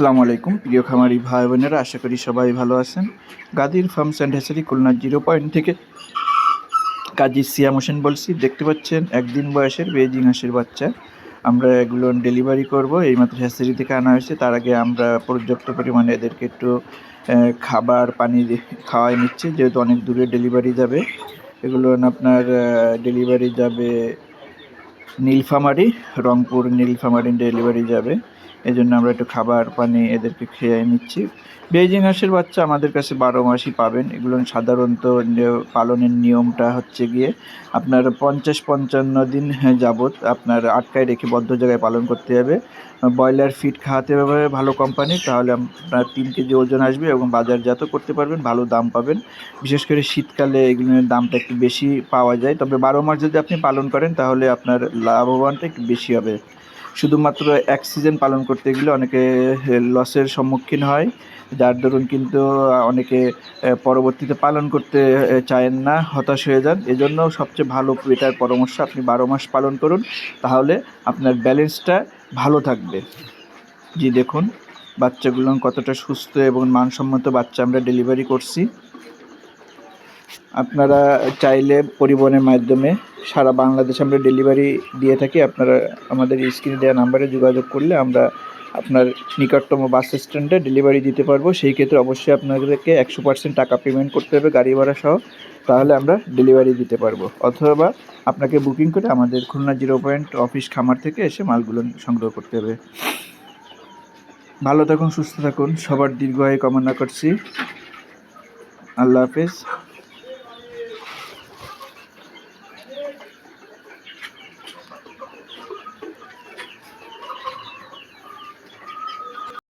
আসসালামু আলাইকুম। প্রিয় খামারি ভাই বোনেরা আশা করি সবাই ভালো আছেন। Gadir farms and hatchery Khulna zero point থেকে কাজী সিয়াম হোসেন বলছি। দেখতে পাচ্ছেন, একদিন বয়সের বেজিং হাঁসের বাচ্চা। আমরা এগুলো ডেলিভারি করব। এইমাত্র হ্যাচারি থেকে আনা হয়েছে। তার আগে আমরা পর্যাপ্ত পরিমাণে এদেরকে একটু খাবার, পানি খাওয়াই নিচ্ছি। যেহেতু অনেক দূরে ডেলিভারি যাবে। এগুলো আপনার ডেলিভারি যাবে নীলফামারি, রংপুর নীলফামারি ডেলিভারি যাবে। এই জন্য আমরা একটু খাবার পানি এদেরকে খেয়ে নিচ্ছি। বেজিং হাঁসের বাচ্চা আমাদের কাছে বারো মাসই পাবেন। এগুলো সাধারণত পালনের নিয়মটা হচ্ছে গিয়ে আপনার পঞ্চাশ পঞ্চান্ন দিন যাবত আপনার আটকায় রেখে বদ্ধ জায়গায় পালন করতে হবে। ব্রয়লার ফিড খাওয়াতে হবে ভালো কোম্পানি, তাহলে আপনার তিন কেজি ওজন আসবে এবং বাজারজাত করতে পারবেন, ভালো দাম পাবেন। বিশেষ করে শীতকালে এগুলোর দামটা একটু বেশি পাওয়া যায়। তবে বারো মাস যদি আপনি পালন করেন, তাহলে আপনার লাভবানটা একটু বেশি হবে। শুধুমাত্র এক সিজন পালন করতে গেলে অনেকে লসের সম্মুখীন হয়। যার দরুন কিন্তু অনেকে পরবর্তীতে পালন করতে চায়েন না, হতাশ হয়ে যান। এজন্য সবচেয়ে ভালো এটার পরামর্শ আপনি বারো মাস পালন করুন। তাহলে আপনার ব্যালেন্সটা ভালো থাকবে। জি, দেখুন, বাচ্চাগুলো কতটা সুস্থ এবং মানসম্মত বাচ্চা আমরা ডেলিভারি করছি। আপনারা চাইলে পরিবহনের মাধ্যমে সারা বাংলাদেশে আমরা ডেলিভারি দিয়ে থাকি। আপনারা আমাদের স্ক্রিনে দেওয়া নাম্বারে যোগাযোগ করলে আমরা আপনার নিকটতম বাস স্ট্যান্ডে ডেলিভারি দিতে পারব। সেই ক্ষেত্রে অবশ্যই আপনাদেরকে একশো পার্সেন্ট টাকা পেমেন্ট করতে হবে গাড়ি ভাড়া সহ। তাহলে আমরা ডেলিভারি দিতে পারব। অথবা আপনাকে বুকিং করে আমাদের খুলনা জিরো পয়েন্ট অফিস খামার থেকে এসে মালগুলো সংগ্রহ করতে হবে। ভালো থাকুন, সুস্থ থাকুন। সবার দীর্ঘায়ু কামনা করছি। আল্লাহ হাফেজ।